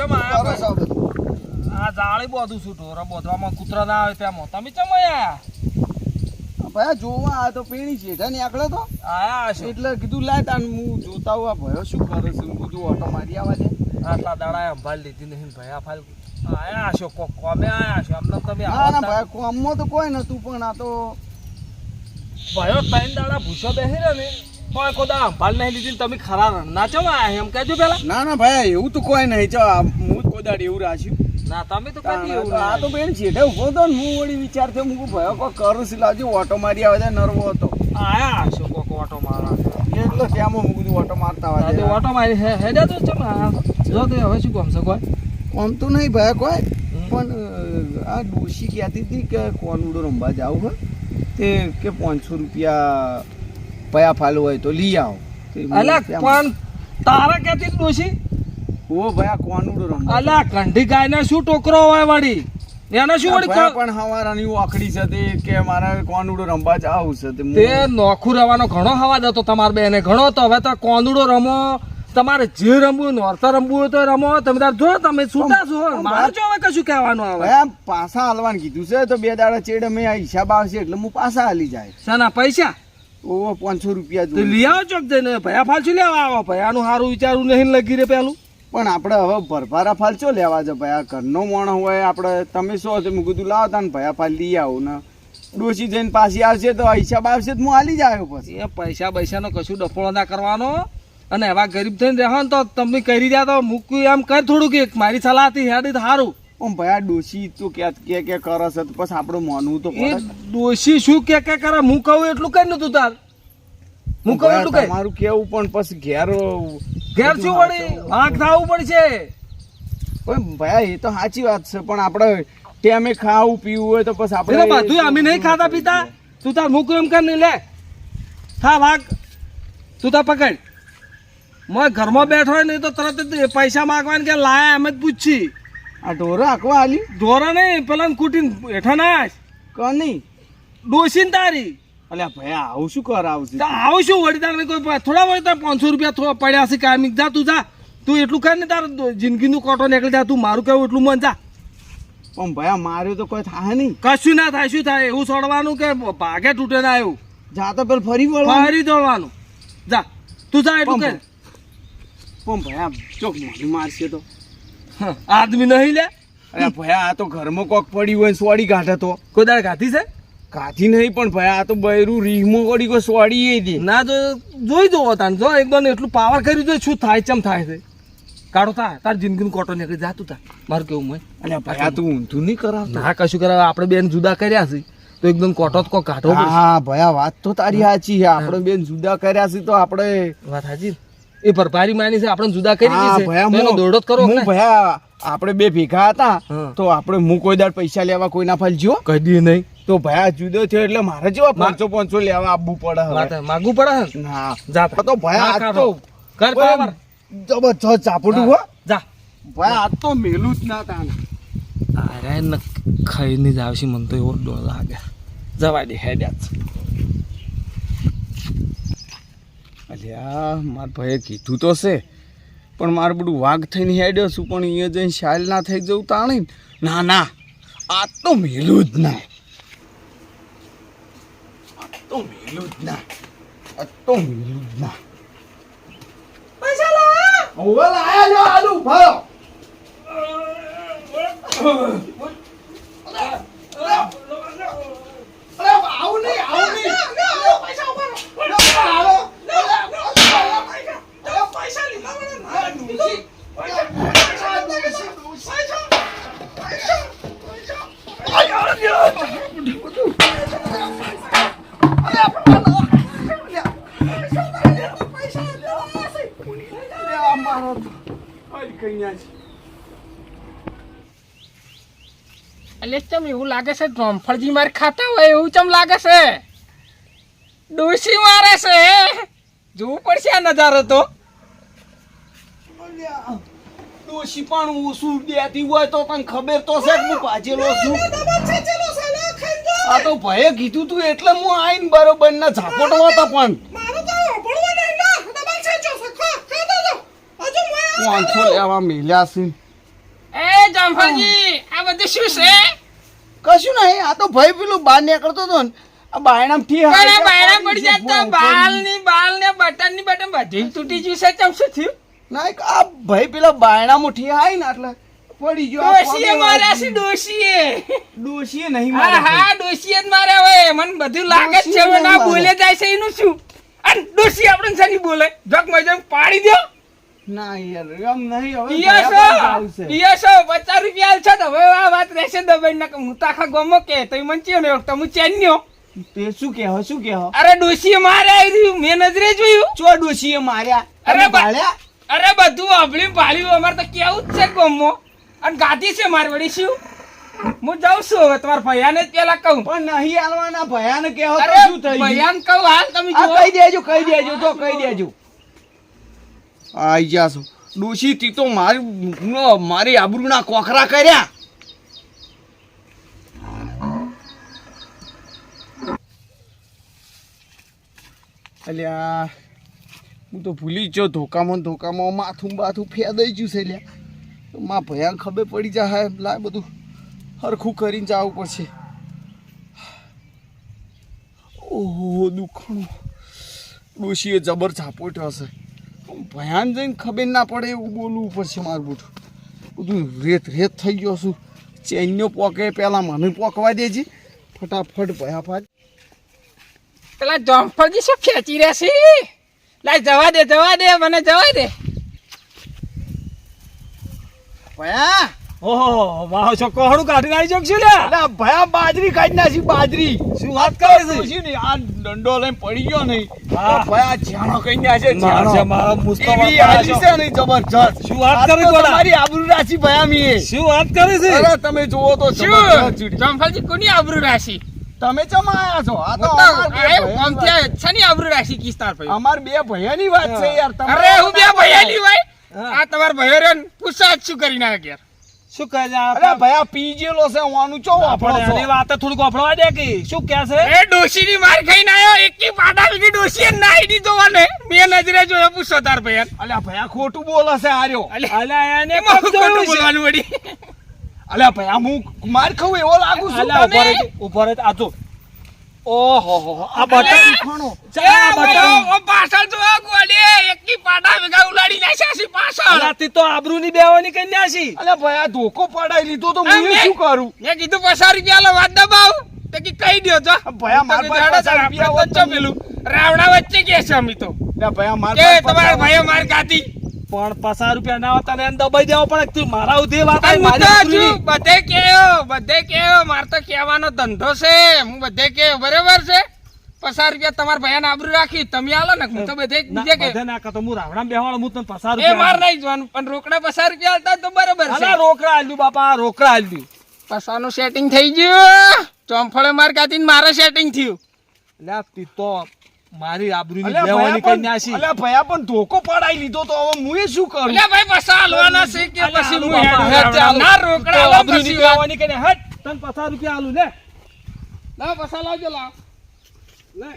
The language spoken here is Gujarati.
આ જાળી બધું છું ઢોરો બોધવામાં કૂતરા ના આવે ત્યાં તમે ચમ આયા? ભાઈ જોવા આ તો પેણી શેઠા નીકળ્યો તો. આયા હશો એટલે કીધું લાય તાન હું જોતા હું આ ભયો શું કરે છે? હું ઓટો મારી આવા દે આટલા દાડા સંભાળ લીધી નહીં ભાઈ. આ ફાલ આયા હશો કોક કોમે આયા હશો અમને તમે હા ના ભાઈ કોમમાં તો કોઈ નતું પણ આ તો ભાઈઓ ત્રણ દાડા ભૂસો બેસી રહ્યો ને. કોઈ કોદા સંભાળ નહીં લીધી તમે ખરા રણ ના ચમ આયા એમ કહેજો પેલા. ના ના ભાઈ એવું તો કોઈ નહીં. ચો હું કોદાડ એવું રાખ્યું. ના તમે તો કદી એવું આ તો બેન છેઠે ઊભો તો હું વળી વિચાર થયો મૂકું ભયો કોઈ કરું છું લાવજો ઓટો મારી આવે છે નરવો હતો. આયા હશો કોક ઓટો મારા એટલે ત્યાં હું કીધું ઓટો મારતા હા, આવે ઓટો મારી હે હેડ્યા તો ચમ જો તે હવે શું ગમશે કોઈ? કોમ તો નહીં ભાઈ કોઈ. પણ આ ડોશી કહેતી હતી કે કોનુડો રમવા જાવ હે. તે કે પાંચસો રૂપિયા પયા ફાલું હોય તો લઈ આવો. અલા પણ તારા ક્યાંથી ડોશી ઓ ભાઈ કોનું રમવા? અલા કંઠી ગાયને શું ટોકરો હોય વળી? એને શું વળી પણ હવારાની ઓખડી છે તે કે મારે કોનુડો રમવા જાવું છે તે તે નોખું રવાનો ઘણો હવા હતો તમારે બેને. ઘણો તો હવે તો કોનુડો રમો? તમારે જે રમવું નોરતા રમવું હોય તો રમો. તમે તાર જો તમે છૂટા છો. મારે જો હવે કશું કહેવાનું આવે. એમ પાછા હાલવાનું કીધું છે તો બે દાડા ચેડ અમે હિસાબ આવશે એટલે હું પાસા હાલી જાય. સના પૈસા? ઓ પાંચસો રૂપિયા તો લઈ આવો ચોક જઈને. ભયા ફાલશું લેવા આવો. ભયાનું સારું વિચારું નહીં લગી રે પેલું. પણ આપણે હવે ભરભારા ફાલચો લેવા છે આ ઘરનો મોણ હોય આપણે તમે શું છે મેં કીધું લાવતા ને ભયા ફાલ લઈ આવું ને. ડોસી જઈને પાછી આવશે તો હિસાબ આવશે તો હું હાલી જાય પછી. એ પૈસા પૈસાનો કશું ડફોળો ના કરવાનો. અને એવા ગરીબ થઈને રહેવાનું તો તમે કરી રહ્યા તો મૂકવું એમ કર થોડુંક એક. મારી સલાહ હતી હેડી તો સારું પણ ભાઈ આ ડોસી તો કે કે કે કરે છે? તો પછી આપણું માનવું તો એ પડે ડોશી શું કે કે કરે? હું કહું એટલું કઈ નતું તાર. હું કહું એટલું કઈ. મારું કેવું પણ પછી ઘેર ઘેર શું વળી? આંખ થાવું પડશે. ભાઈ એ તો સાચી વાત છે પણ આપણે ટેમે ખાવું પીવું હોય તો પછી આપણે બધું અમે નહીં ખાતા પીતા. તું તાર મૂક એમ કર નહીં લે? હા ભાગ. તું તાર પકડ. મેં ઘરમાં બેઠો હોય નહીં તો તરત જ પૈસા માગવાને કે લાયા એમ જ પૂછી આ ઢોરો આખવા આલી. ઢોરા નહીં પેલા કુટીને હેઠા નાખ. કોની ડોસીને તારી. અલ્યા ભાઈ આવું શું કર આવશે આવું શું વળી તારે કોઈ થોડા વળી તાર પાંચસો રૂપિયા થોડા પડ્યા છે કામિક જા તું જા. તું એટલું કર ને તાર જિંદગીનું કોટો નીકળી જા તું મારું કેવું એટલું મન જા. પણ ભાઈ માર્યું તો કોઈ થાય નહીં. કશું ના થાય શું થાય? એવું છોડવાનું કે ભાગે તૂટે ના આવ્યું જાતો પેલ ફરી વળવાનું. ફરી દોડવાનું. જા તું જા એટલું કર. પણ ભાઈ ચોક મારી મારશે તો. આદમી નહીં લે? અરે ભાઈ આ તો ઘરમાં કોક પડી હોય સોડી કાઢે તો. કોઈ દાડ ગાતી છે? કાઢી નહીં પણ ભાઈ આ તો બૈરું રીહમાં કોડી કોઈ સોડી દે. ના જો જોઈ જોવો તાન જો એકદમ એટલું પાવર કરી દો શું થાય ચમ થાય છે? કાઢો તા તાર જિંદગીનું કોટો નીકળી જાતું તા મારું કેવું મેં અને આ તું ઊંધું નહીં કરાવ ના કશું કરાવ આપણે બેન જુદા કર્યા છે તો એકદમ કોટો કો કાઢો હા આ વાત તો તારી સાચી છે. આપણે બેન જુદા કર્યા છે તો આપણે વાત હાજી એ ભરપારી માની છે આપણે જુદા કરી હા છે. દોડો કરો હું ભયા આપણે બે ભેગા હતા તો આપણે હું કોઈ દાડ પૈસા લેવા કોઈના ફાલ જ્યો? કદી નહીં. તો ભયા જુદો થયો એટલે મારે જેવા પાંચસો પાંચસો લેવા આપવું પડે માગવું પડે ને ના. જા તો. ભયા તો કર પાવર જબરજસ્ત ચાપડું હો. જા. ભાઈ આ તો મેલું જ ના તાને અરે ન ખાઈને જ આવશે મને તો એવો ડો લાગે. જવા દે હેડ્યા અલ્યા મારા ભાઈએ કીધું તો છે. પણ મારે બધું વાઘ થઈને હેડ્યો છું પણ અહીંયા જઈને શાયલ ના થઈ જવું તાણી ના ના આ તો મેલું જ ના. આ તો મેલું જ ના. આ તો મેલું જ ના. પૈસા લાયા ઓવે લાયા જો આલુ ભાયો એટલે ચમ એવું લાગે છે ડ્રોમફળજી માર ખાતા હોય એવું ચમ લાગે છે? ડોસી મારે છે. જોવું પડશે આ નજારો તો. ડોસી પણ ઓછું દેતી હોય તો તને ખબર તો છે કે હું પાજેલો છું. આ તો ભયે કીધું તું એટલે હું આઈને બરોબર ના ઝાપટવા હતા પણ પાંચસો લેવા મેલ્યા છે એ જામફળજી આ શું છે? કશું નહીં આ તો ભાઈ પેલું બહાર નીકળતો હતો ને. આ બાયણામથી પણ આ બાયણા પડી તો બાલની બાલ ને બટનની બટન બધી તૂટી ગયું છે ચમ શું થયું? ના એક આ ભાઈ પેલા બાયણામાં ઠી હાય ને એટલે પડી ગયો. ડોશીએ માર્યા છે. ડોશીએ. ડોશીએ નહીં હા માર્યા હા ડોશીએ જ માર્યા હોય. મને બધું લાગે છે હવે ના બોલે જાય છે એનું શું? અને ડોશી આપણે શની બોલે. જગ મજમ પાડી દો ના યાર એમ નહીં હવે ઈયસો ભયા પાસે આવશે. ઈયસો પચાસ રૂપિયા આલ છો તો હવે આ વાત રહેશે દબાઈ ના હું તો આખા કે તો મને ને તો ચેન્યો તે શું અરે ડોશીએ મારે આવી મેં નજરે જોયું. ચો ડોશીએ માર્યા? અરે ભાળ્યા? અરે બધું અભળી પાળ્યું અમારે તો કેવું જ છે ગમો અને ગાધી છે મારી શું? હું જાઉં છું હવે તમારા ભયાને જ પેલા કહું. પણ નહીં આલવાના ભયાને અરે શું થયું ભૈયાને કહું હાલ તમે કહી દેજો કહી દેજો તો કહી દેજો. આઈ જાશું ડોશી તી તો મારી મારી આબરૂના કોખરા કર્યા. અલ્યા, હું તો ભૂલી જ ગયો, ધોકામાં ધોકામાં માથું બાથું ફેદાઈ ગયું છે લ્યા તો માં ભયા ખબર પડી જાય લાય બધું હરખું કરીને જવું પડશે. ઓહો, દુખાણું. ડોશીએ જબર ઝાપોટ્યો હશે. ભયાન જઈને ખબર ના પડે એવું બોલવું પડશે મારું બધું. બધું રેત રેત થઈ ગયો છું. ચેન્યો પોકે પહેલાં મને પોકવા દેજે. ફટાફટ ભયાફાટ પેલા જમફળજી શું ખેંચી રહ્યા છે લાય જવા દે જવા દે, મને જવા દે. ભયા ઓહો વાહ છો કોહડું કાઢીને આવી જક છું ભયા બાજરી કાઢી નાખી બાજરી. શું વાત કરે છે? ને આ દંડો લઈને પડી ગયો નહીં. ભયા કઈ ના છે મારા જ્યાણો. મારા મુસ્તો એવી વાત આલી છે. ને જબરજસ્ત. શું વાત આ તો કરી તમારી આબરૂ રાશિ ભયા મીએ શું વાત કરે છે? અરે તમે જુઓ તો શું? ચીડી. કોની આબરૂ રાશી? તમે ચમ આયા છો? આ તો તો અમાર બે આયો ભયાની આમથી આયો. આબરૂ રાશી કિસ્તાર ભાઈ અમાર બે ભયાની વાત છે યાર તમે અરે હું બે ભૈયાની ભાઈ. આ તમાર ભૈયા રહ્યો પૂછા શું કરીને આવ્યો ઘેર. શું કહે છે અરે ભયા પી ગયેલો છે વાનું ચો વાપરો છો? વાત થોડું વાપરવા દે કે શું કહે છે? એ ડોશીની માર ખાઈને આવ્યો એકી પાટા લીધી ડોશીએ નાઈ દીધો મને મેં નજરે જોયો પૂછો તાર ભયા અલ્યા ભયા ખોટું બોલે છે આર્યો અલ્યા એને ખોટું બોલવાનું વડી અલ્યા ભયા હું માર ખાઉં એવો લાગુ છું અલ્યા તમે? ઉપર આજો ઓહો આ. બટન ખાણો. આ બટન ઓ પાછળ જો ગોળી એકી ભેગા ઉલાડી નાખ્યા છે પાછળ. તી તો આબરૂની બેવાની કન્યા છે અલ્યા ભયા ધોકો પડાઈ લીધો તો આ હું શું કરું? મેં કીધું પચાસ રૂપિયા લો વાત દબાવ. તો કી કહી દ્યો જો. ભયા, માર તો પાસે જાડો પચાસ તાર રૂપિયા આપણે હોત તો વચ્ચે પેલું રાવણા વચ્ચે કે છે અમી તો. ભયા માર પાસે તમારા પચાસ- માર ગાતી પણ પચાસ રૂપિયા ના હતા ને દબાઈ દેવો પડે તું મારા ઉધી વાત તો. બધે કેવો બધે કેવો માર તો કહેવાનો ધંધો છે. હું બધે કેવો બરાબર છે? પસાર રૂપિયા તમારા ભાઈને આબરૂ રાખી તમે આલો ને હું તો બધે બીજે કે ના કરતો હું રાવણામાં બેહવાડો હું તને પચાસ એ માર. નહીં જોવાનું પણ રોકડા પસાર રૂપિયા આલતા તો બરાબર છે. રોકડા આલ્યું બાપા રોકડા આલ્યું. પસારનું સેટિંગ થઈ ગયું. ચોમફળે માર ગાતીને મારે સેટિંગ થયું. તી તો મારી આબરૂ ની કન્યા પણ- છે. અલ્યા ભયા પણ ધોકો પડાઈ લીધો તો હવે હું શું કરું? અલ્યા ભાઈ પસા હાલવાના છે કે પછી હું હેડ હેડ. ના રોકડા આલો આબરૂની પછી. બેવાની કન્યા, હટ તને પચાસ રૂપિયા આલું લે. ના પસા લાવજો લાવ. લે.